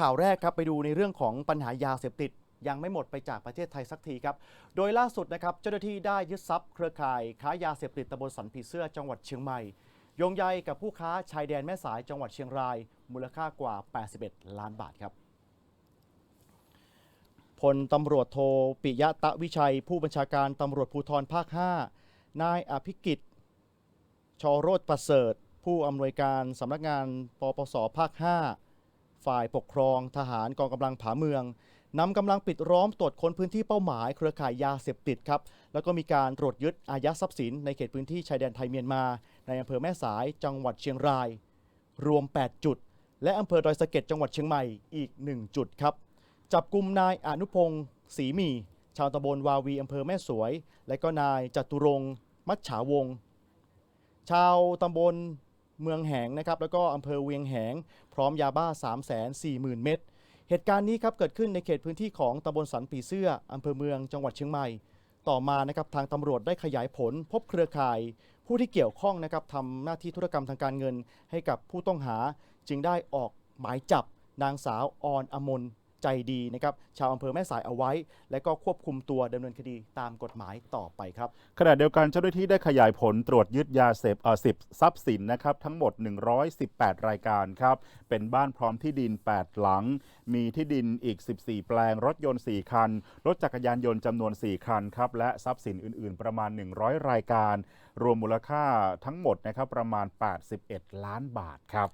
ข่าวแรกครับไปดูในเรื่องของปัญหายาเสพติด ยังไม่หมดไปจากประเทศไทยสักทีครับ โดยล่าสุดนะครับเจ้าหน้าที่ได้ยึดทรัพย์เครือข่ายค้ายาเสพติดตำบลสันผีเสื้อจังหวัดเชียงใหม่โยงใยกับผู้ค้าชายแดนแม่สายจังหวัดเชียงราย มูลค่ากว่า 81 ล้านบาทครับพลตำรวจโทปิยะตะวิชัย ผู้บัญชาการตำรวจภูธรภาค 5 นายอภิกิจชโรธประเสริฐ ผู้อำนวยการสำนักงานปปสภาค 5 ฝ่ายปกครองทหารกองกำลังผาเมืองนำกำลังปิดล้อมตรวจค้นพื้นที่เป้าหมาย เครือข่ายยาเสพติดครับ แล้วก็มีการตรวจยึดอายัดทรัพย์สินในเขตพื้นที่ชายแดนไทยเมียนมา ในอำเภอแม่สายจังหวัดเชียงราย รวม 8 จุด และอำเภอดอยสะเก็ดจังหวัดเชียงใหม่อีก 1 จุดครับ จับกลุ่มนายอนุพงศ์ศรีมี ชาวตำบลวาวีอำเภอแม่สวย และก็นายจตุรงค์มัจฉาวงชาวตำบล เมืองแหงนะครับแล้วก็อำเภอเวียงแหง พร้อมยาบ้า 3 4 0 0 0 0 เม็ดเหตุการณ์นี้ครับเกิดขึ้นในเขตพื้นที่ของตำบลสันปีเสื้ออำเภอเมืองจังหวัดเชียงใหม่ ต่อมานะครับทางตำรวจได้ขยายผล พบเครือข่าย ผู้ที่เกี่ยวข้องนะครับทำหน้าที่ธุรกรรมทางการเงินให้กับผู้ต้องหา จึงได้ออกหมายจับนางสาวออนอมน ใจดีนะครับชาวอำเภอแม่สายเอาไว้ และก็ควบคุมตัวดำเนินคดีตามกฎหมายต่อไปครับ ขณะเดียวกันเจ้าหน้าที่ได้ขยายผลตรวจยึดยาเสพเอ่อ10ทรัพย์สินนะครับทั้งหมด 118 รายการครับ เป็นบ้านพร้อมที่ดิน 8 หลัง มีที่ดินอีก 14 แปลง รถยนต์ 4 คัน รถจักรยานยนต์จำนวน 4 คันครับ และทรัพย์สินอื่น ๆ ประมาณ 100 รายการ รวมมูลค่าทั้งหมดนะครับประมาณ 81 ล้านบาทครับ